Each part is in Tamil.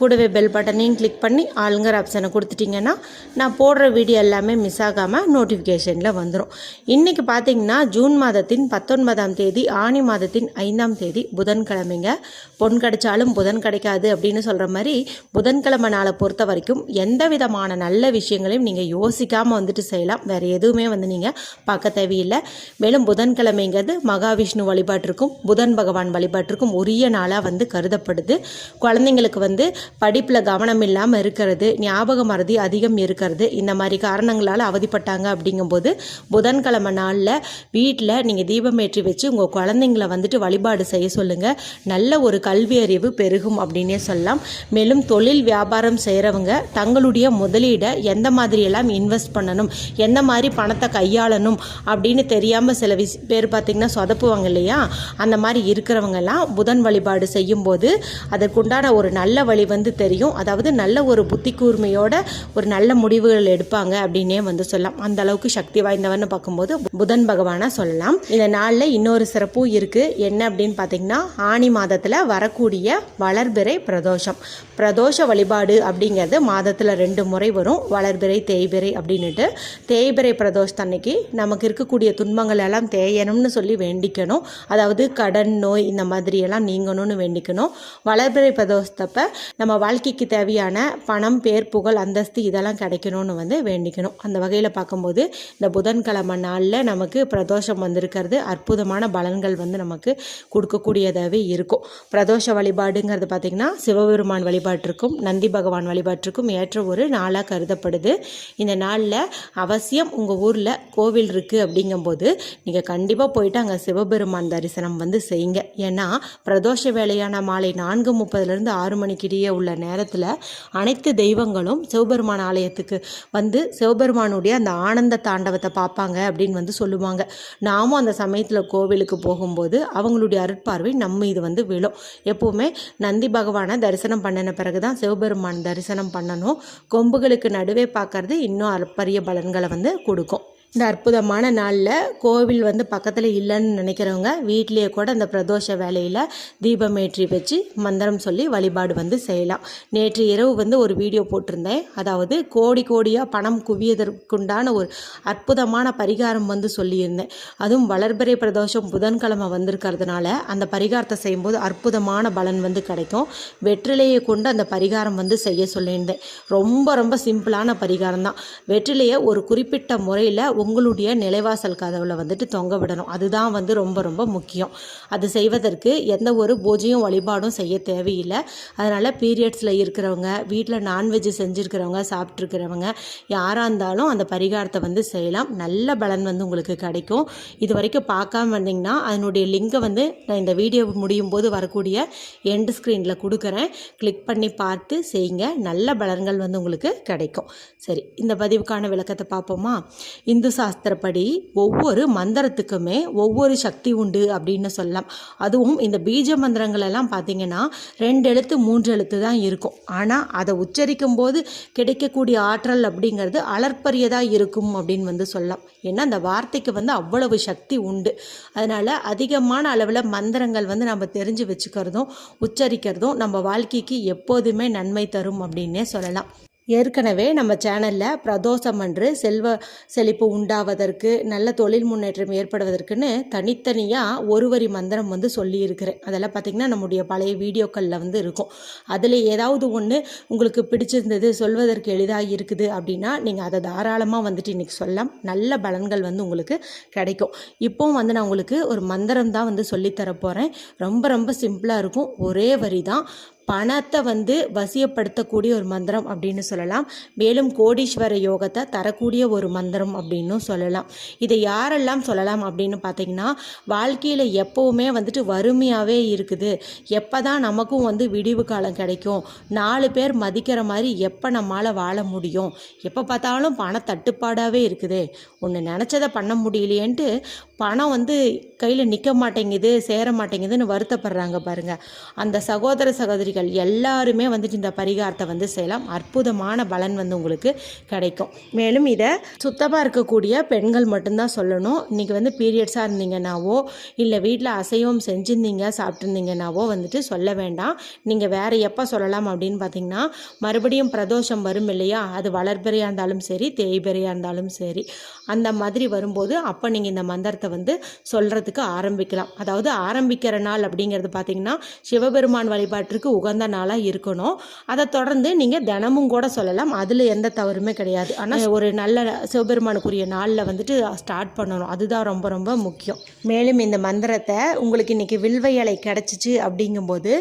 கூடவே பெல் பட்டனையும் கிளிக் பண்ணி ஆளுங்கிற ஆப்ஷனை கொடுத்துட்டிங்கன்னா நான் போடுற வீடியோ எல்லாமே மிஸ் ஆகாமல் நோட்டிஃபிகேஷனில் வந்துடும் இன்றைக்கி பார்த்தீங்கன்னா ஜூன் மாதத்தின் பத்தொன்பதாம் தேதி ஆணி மாதத்தின் ஐந்தாம் தேதி புதன்கிழமைங்க. பொன் கிடைச்சாலும் புதன் கிடைக்காது அப்படின்னு சொல்கிற மாதிரி புதன்கிழமை நாளை பொறுத்த வரைக்கும் எந்த விதமான நல்ல விஷயங்களையும் நீங்கள் யோசிக்காமல் வந்துட்டு செய்யலாம். வேறு எதுவுமே வந்து நீங்கள் பார்க்க தேவையில்லை. மேலும் புதன்கிழமைங்கிறது மகாவிஷ்ணு வழிபாட்டிற்கும் புதன் பகவான் வழிபாட்டிற்கும் உரிய நாளாக வந்து கருதப்படுது. குழந்தைங்களுக்கு வந்து படிப்பில் கவனம் இல்லாமல் இருக்கிறது ஞாபக மறதி அதிகம் இருக்கிறது. இந்த மாதிரி காரணங்களால் அவதிப்பட்டாங்க அப்படிங்கும்போது புதன்கிழமை நாளில் வீட்டில் நீங்கள் தீபம் ஏற்றி வச்சு உங்கள் குழந்தைங்கள வந்துட்டு வழிபாடு செய்ய சொல்லுங்கள் நல்ல ஒரு கல்வி அறிவு பெருகும் அப்படின்னே சொல்லலாம். மேலும் தொழில் வியாபாரம் செய்கிறவங்க தங்களுடைய முதலீடை எந்த மாதிரியெல்லாம் இன்வெஸ்ட் பண்ணணும் எந்த மாதிரி பணத்தை கையாளணும் அப்படின்னு தெரியாமல் சில விஷ் பேர் பார்த்திங்கன்னா சொதப்புவாங்க இல்லையா? அந்த மாதிரி இருக்கிறவங்கெல்லாம் புதன் வழிபாடு செய்யும்போது அதற்குண்டான ஒரு நல்ல வழி வந்து தெரியும். அதாவது நல்ல ஒரு புத்தி கூர்மையோட ஒரு நல்ல முடிவுகள் எடுப்பாங்க அப்படின்னே வந்து சொல்லலாம். அந்த அளவுக்கு சக்தி வாய்ந்தவர்னு பார்க்கும்போது புதன் பகவானா சொல்லலாம். இந்த நாளில் இன்னொரு சிறப்பும் இருக்குது என்ன அப்படின்னு பார்த்தீங்கன்னா ஆணி மாதத்தில் வரக்கூடிய வளர்பிறை பிரதோஷம். பிரதோஷ வழிபாடு அப்படிங்கிறது மாதத்தில் ரெண்டு முறை வரும். வளர்பிறை தேய்பிறை அப்படின்னுட்டு. தேய்பிறை பிரதோஷத்தன்னைக்கு நமக்கு இருக்கக்கூடிய துன்பங்கள் எல்லாம் தேயணும்னு சொல்லி வேண்டிக்கணும். அதாவது கடன் நோய் இந்த மாதிரியெல்லாம் நீங்கணும்னு வேண்டிக்கணும். வளர்பிறை பிரதோஷத்தப்ப நம்ம வாழ்க்கைக்கு தேவையான பணம் பேர் புகழ் அந்தஸ்து இதெல்லாம் கிடைக்கணும்னு வந்து வேண்டிக்கணும். அந்த வகையில் பார்க்கும்போது இந்த புதன்கிழமை நாளில் நமக்கு பிரதோஷம் வந்திருக்கிறது. அற்புதமான பலன்கள் வந்து நமக்கு கொடுக்கக்கூடியதாகவே இருக்கும். பிரதோஷ வழிபாடுங்கிறது பார்த்திங்கன்னா சிவபெருமான் வழிபாட்டிற்கும் நந்தி பகவான் வழிபாட்டிற்கும் ஏற்ற ஒரு நாளாக கருதப்படுது. இந்த நாளில் அவசியம் உங்கள் ஊரில் கோவில் இருக்குது அப்படிங்கும்போது நீங்கள் கண்டிப்பாக போயிட்டு அங்கே சிவபெருமான் தரிசனம் வந்து செய்யுங்க. ஏன்னா பிரதோஷ வேலையான மாலை நான்கு முப்பதுலேருந்து ஆறு மணிக்கிடையே உள்ள நேரத்தில் அனைத்து தெய்வங்களும் சிவபெருமான் ஆலயத்துக்கு வந்து சிவபெருமானுடைய அந்த ஆனந்த தாண்டவத்தை பார்ப்பாங்க அப்படின்னு வந்து சொல்லுவாங்க. நாமும் அந்த சமயத்தில் கோவிலுக்கு போகும்போது அவங்களுடைய அருட்பார்வை நம்ம இது வந்து விழும். எப்போவுமே நந்தி பகவானை தரிசனம் பண்ணின பிறகு தான் சிவபெருமான் தரிசனம் பண்ணணும். கொம்புகளுக்கு நடுவே பார்க்கறது இன்னும் அற்பரிய பலன்களை வந்து கொடுக்கும். இந்த அற்புதமான நாளில் கோவில் வந்து பக்கத்தில் இல்லைன்னு நினைக்கிறவங்க வீட்டிலேயே கூட அந்த பிரதோஷ வேலையில் தீபம் ஏற்றி வச்சு மந்திரம் சொல்லி வழிபாடு வந்து செய்யலாம். நேற்று இரவு வந்து ஒரு வீடியோ போட்டிருந்தேன். அதாவது கோடி கோடியாக பணம் குவியதற்குண்டான ஒரு அற்புதமான பரிகாரம் வந்து சொல்லியிருந்தேன். அதுவும் வளர்பிறை பிரதோஷம் புதன்கிழமை வந்திருக்கிறதுனால அந்த பரிகாரத்தை செய்யும்போது அற்புதமான பலன் வந்து கிடைக்கும். வெற்றிலையை கொண்டு அந்த பரிகாரம் வந்து செய்ய சொல்லியிருந்தேன். ரொம்ப ரொம்ப சிம்பிளான பரிகாரம் தான் வெற்றிலையை ஒரு குறிப்பிட்ட முறையில் உங்களுடைய நிலைவாசல் கதவில் வந்துட்டு தொங்க விடணும். அதுதான் வந்து ரொம்ப ரொம்ப முக்கியம். அது செய்வதற்கு எந்த ஒரு பூஜையும் வழிபாடும் செய்ய தேவையில்லை. அதனால் பீரியட்ஸில் இருக்கிறவங்க வீட்டில் நான்வெஜ் செஞ்சுருக்கிறவங்க சாப்பிட்ருக்கிறவங்க யாராக இருந்தாலும் அந்த பரிகாரத்தை வந்து செய்யலாம். நல்ல பலன் வந்து உங்களுக்கு கிடைக்கும். இது வரைக்கும் பார்க்காம வந்தீங்கன்னா அதனுடைய லிங்கை வந்து நான் இந்த வீடியோ முடியும் போது வரக்கூடிய எண்டு ஸ்க்ரீனில் கொடுக்குறேன். கிளிக் பண்ணி பார்த்து செய்யுங்க. நல்ல பலன்கள் வந்து உங்களுக்கு கிடைக்கும். சரி இந்த பதிவுக்கான விளக்கத்தை பார்ப்போமா? இந்து சாஸ்திரப்படி ஒவ்வொரு மந்திரத்துக்குமே ஒவ்வொரு சக்தி உண்டு அப்படின்னு சொல்லலாம். அதுவும் இந்த பீஜ மந்திரங்கள் எல்லாம் பார்த்தீங்கன்னா ரெண்டு எழுத்து மூன்று எழுத்து தான் இருக்கும். ஆனால் அதை உச்சரிக்கும் போது கிடைக்கக்கூடிய ஆற்றல் அப்படிங்கிறது அளற்பரியதாக இருக்கும் அப்படின்னு வந்து சொல்லலாம். ஏன்னா அந்த வார்த்தைக்கு வந்து அவ்வளவு சக்தி உண்டு. அதனால் அதிகமான அளவில் மந்திரங்கள் வந்து நம்ம தெரிஞ்சு வச்சுக்கிறதும் உச்சரிக்கிறதும் நம்ம வாழ்க்கைக்கு எப்போதுமே நன்மை தரும் அப்படின்னே சொல்லலாம். ஏற்கனவே நம்ம சேனலில் பிரதோஷம் அன்று செல்வ செழிப்பு உண்டாவதற்கு நல்ல தொழில் முன்னேற்றம் ஏற்படுவதற்குன்னு தனித்தனியாக ஒரு வரி மந்திரம் வந்து சொல்லியிருக்கிறேன். அதெல்லாம் பார்த்திங்கன்னா நம்முடைய பழைய வீடியோக்களில் வந்து இருக்கும். அதில் ஏதாவது ஒன்று உங்களுக்கு பிடிச்சிருந்தது சொல்வதற்கு எளிதாக இருக்குது அப்படின்னா நீங்கள் அதை தாராளமாக வந்துட்டு இன்றைக்கி சொல்லலாம். நல்ல பலன்கள் வந்து உங்களுக்கு கிடைக்கும். இப்போவும் வந்து நான் உங்களுக்கு ஒரு மந்திரம் தான் வந்து சொல்லித்தர போகிறேன் ரொம்ப ரொம்ப சிம்பிளாக இருக்கும். ஒரே வரி தான் பணத்தை வந்து வசியப்படுத்தக்கூடிய ஒரு மந்திரம் அப்படின்னு சொல்லலாம். மேலும் கோடீஸ்வர யோகத்தை தரக்கூடிய ஒரு மந்திரம் அப்படின்னும் சொல்லலாம். இதை யாரெல்லாம் சொல்லலாம் அப்படின்னு பார்த்தீங்கன்னா வாழ்க்கையில் எப்போவுமே வந்துட்டு வறுமையாகவே இருக்குது. எப்போ தான் நமக்கும் வந்து விடிவு காலம் கிடைக்கும். நாலு பேர் மதிக்கிற மாதிரி எப்போ நம்மளால் வாழ முடியும்? எப்போ பார்த்தாலும் பண தட்டுப்பாடாகவே இருக்குது. ஒன்று நினச்சதை பண்ண முடியலையேன்ட்டு பணம் வந்து கையில் நிற்க மாட்டேங்குது சேர மாட்டேங்குதுன்னு வருத்தப்படுறாங்க பாருங்கள் அந்த சகோதர சகோதரிகள் பிரச்சனைகள் எல்லாருமே வந்துட்டு இந்த பரிகாரத்தை வந்து செய்யலாம். அற்புதமான பலன் வந்து உங்களுக்கு கிடைக்கும். மேலும் இதை சுத்தமாக இருக்கக்கூடிய பெண்கள் மட்டும்தான் சொல்லணும். இன்றைக்கி வந்து பீரியட்ஸாக இருந்தீங்கன்னாவோ இல்லை வீட்டில் அசைவம் செஞ்சுருந்தீங்க சாப்பிட்ருந்தீங்கன்னாவோ வந்துட்டு சொல்ல வேண்டாம். நீங்கள் வேறு எப்போ சொல்லலாம் அப்படின்னு பார்த்தீங்கன்னா மறுபடியும் பிரதோஷம் வரும் இல்லையா? அது வளர்பிறையாக இருந்தாலும் சரி தேய்பிறையாக இருந்தாலும் சரி அந்த மாதிரி வரும்போது அப்போ நீங்கள் இந்த மந்திரத்தை வந்து சொல்கிறதுக்கு ஆரம்பிக்கலாம். அதாவது ஆரம்பிக்கிற நாள் அப்படிங்கிறது பார்த்தீங்கன்னா சிவபெருமான் வழிபாட்டிற்கு உகந்த நாளாக இருக்கணும். அதை தொடர்ந்து நீங்கள் தினமும் கூட சொல்லலாம். அதில் எந்த தவறுமே கிடையாது. ஆனால் ஒரு நல்ல சிவபெருமானுக்குரிய நாளில் வந்துட்டு ஸ்டார்ட் பண்ணணும். அதுதான் ரொம்ப ரொம்ப முக்கியம். மேலும் இந்த மந்திரத்தை உங்களுக்கு இன்றைக்கி வில்வை இலை கிடச்சிச்சு அப்படிங்கும்போது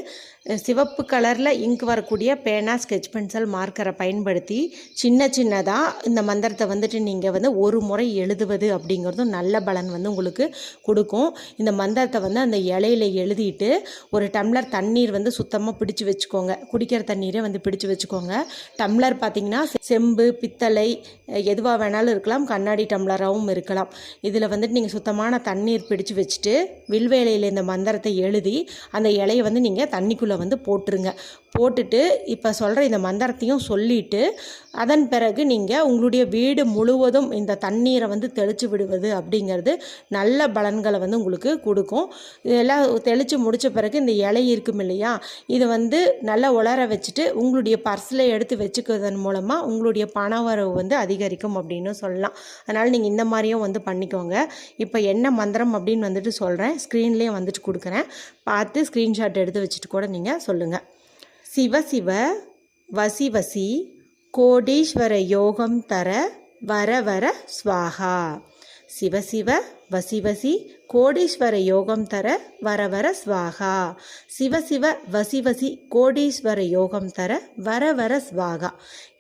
சிவப்பு கலரில் இங்க் வரக்கூடிய பேனா ஸ்கெட்ச் பென்சில் மார்க்கரை பயன்படுத்தி சின்ன சின்னதாக இந்த மந்திரத்தை வந்துட்டு நீங்கள் வந்து ஒரு முறை எழுதுவது அப்படிங்கிறதும் நல்ல பலன் வந்து உங்களுக்கு கொடுக்கும். இந்த மந்திரத்தை வந்து அந்த இலையில எழுதிட்டு ஒரு டம்ளர் தண்ணீர் வந்து சுத்தமாக பிடிச்சு வச்சுக்கோங்க. குடிக்கிற தண்ணீரை வந்து பிடிச்சு வச்சுக்கோங்க. டம்ளர் பார்த்திங்கன்னா செம்பு பித்தளை எதுவாக வேணாலும் இருக்கலாம். கண்ணாடி டம்ளராகவும் இருக்கலாம். இதில் வந்துட்டு நீங்கள் சுத்தமான தண்ணீர் பிடிச்சு வச்சுட்டு வில்வேலையில் இந்த மந்திரத்தை எழுதி அந்த இலையை வந்து நீங்கள் தண்ணிக்குள்ளே வந்து போட்டுருங்க. போட்டுட்டு இப்போ சொல்கிற இந்த மந்திரத்தையும் சொல்லிட்டு அதன் பிறகு நீங்கள் உங்களுடைய வீடு முழுவதும் இந்த தண்ணீரை வந்து தெளித்து விடுவது அப்படிங்கிறது நல்ல பலன்களை வந்து உங்களுக்கு கொடுக்கும். இதெல்லாம் தெளித்து முடித்த பிறகு இந்த இலை இருக்கும் இல்லையா? இது வந்து வந்து நல்லா உலர வச்சுட்டு உங்களுடைய பர்ஸில் எடுத்து வச்சுக்கிறதன் மூலமாக உங்களுடைய பண வரவு வந்து அதிகரிக்கும் அப்படின்னு சொல்லலாம். அதனால் நீங்கள் இந்த மாதிரியும் வந்து பண்ணிக்கோங்க. இப்போ என்ன மந்திரம் அப்படின்னு வந்துட்டு சொல்கிறேன் ஸ்க்ரீன்லேயே வந்துட்டு கொடுக்குறேன். பார்த்து ஸ்க்ரீன்ஷாட் எடுத்து வச்சுட்டு கூட நீங்கள் சொல்லுங்கள் சிவ சிவ வசி வசி கோடீஸ்வர யோகம் தர வர வர ஸ்வாகா. சிவ சிவ வசி வசி கோடீஸ்வர யோகம் தர வர வர ஸ்வாகா சிவ சிவ வசி வசி கோடீஸ்வர யோகம் தர வர வர ஸ்வாகா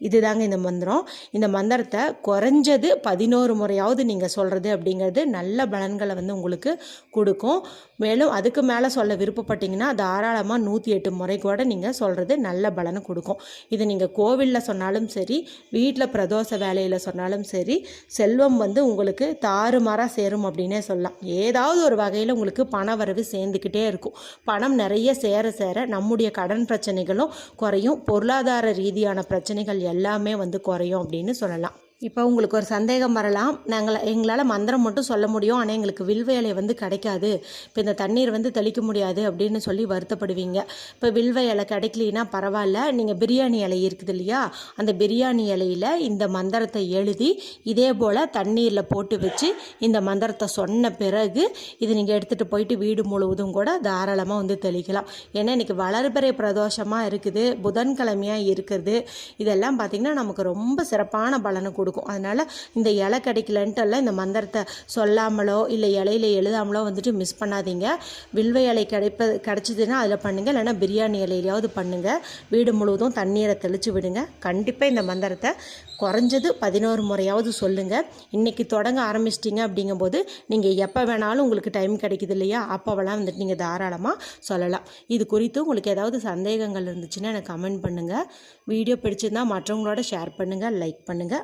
இதுதாங்க இந்த மந்திரம். இந்த மந்திரத்தை குறைஞ்சது பதினோரு முறையாவது நீங்கள் சொல்கிறது அப்படிங்கிறது நல்ல பலன்களை வந்து உங்களுக்கு கொடுக்கும். மேலும் அதுக்கு மேலே சொல்ல விருப்பப்பட்டீங்கன்னா தாராளமாக நூற்றி எட்டு முறை கூட நீங்கள் சொல்கிறது நல்ல பலனை கொடுக்கும். இது நீங்கள் கோவிலில் சொன்னாலும் சரி வீட்டில் பிரதோஷ வேலையில் சொன்னாலும் சரி செல்வம் வந்து உங்களுக்கு தாறுமாறாக சேரும் அப்படின்னு அப்படின்னே சொல்லலாம். ஏதாவது ஒரு வகையில் உங்களுக்கு பண வரவு சேர்ந்துக்கிட்டே இருக்கும். பணம் நிறைய சேர சேர நம்முடைய கடன் பிரச்சனைகளும் குறையும். பொருளாதார ரீதியான பிரச்சனைகள் எல்லாமே வந்து குறையும் அப்படின்னு சொல்லலாம். இப்போ உங்களுக்கு ஒரு சந்தேகம் வரலாம். நாங்கள் எங்களால் மந்திரம் மட்டும் சொல்ல முடியும். ஆனால் எங்களுக்கு வில்வயலை வந்து கிடைக்காது. இப்போ இந்த தண்ணீர் வந்து தெளிக்க முடியாது அப்படின்னு சொல்லி வருத்தப்படுவீங்க. இப்போ வில்வ இலை கிடைக்கலனா பரவாயில்ல. நீங்கள் பிரியாணி இலை இருக்குது இல்லையா? அந்த பிரியாணி இலையில் இந்த மந்திரத்தை எழுதி இதே போல் தண்ணீரில் போட்டு வச்சு இந்த மந்திரத்தை சொன்ன பிறகு இது நீங்கள் எடுத்துகிட்டு போயிட்டு வீடு முழுவதும் கூட தாராளமாக வந்து தெளிக்கலாம். ஏன்னா இன்றைக்கி வளர்பிறை பிரதோஷமாக இருக்குது. புதன்கிழமையாக இருக்குது. இதெல்லாம் பார்த்திங்கன்னா நமக்கு ரொம்ப சிறப்பான பலனை கொடுக்கும் கொடுக்கும். அதனால் இந்த இலை கிடைக்கலன்ட்டு இந்த மந்திரத்தை சொல்லாமலோ இல்லை இலையில எழுதாமலோ வந்துட்டு மிஸ் பண்ணாதீங்க. வில்வ இலை கிடைப்ப கிடச்சிதுன்னா அதில் பண்ணுங்கள் இல்லைன்னா பிரியாணி இலையிலையாவது பண்ணுங்கள் வீடு முழுவதும் தண்ணீரை தெளித்து விடுங்க. கண்டிப்பாக இந்த மந்திரத்தை குறைஞ்சது பதினோரு முறையாவது சொல்லுங்கள் இன்றைக்கி தொடங்க ஆரம்பிச்சிட்டிங்க அப்படிங்கும்போது நீங்கள் எப்போ வேணாலும் உங்களுக்கு டைம் கிடைக்குது இல்லையா? அப்போவெல்லாம் வந்துட்டு நீங்கள் தாராளமாக சொல்லலாம். இது குறித்து உங்களுக்கு ஏதாவது சந்தேகங்கள் இருந்துச்சுன்னா எனக்கு கமெண்ட் பண்ணுங்கள் வீடியோ பிடிச்சிருந்தால் மற்றவங்களோட ஷேர் பண்ணுங்கள் லைக் பண்ணுங்கள்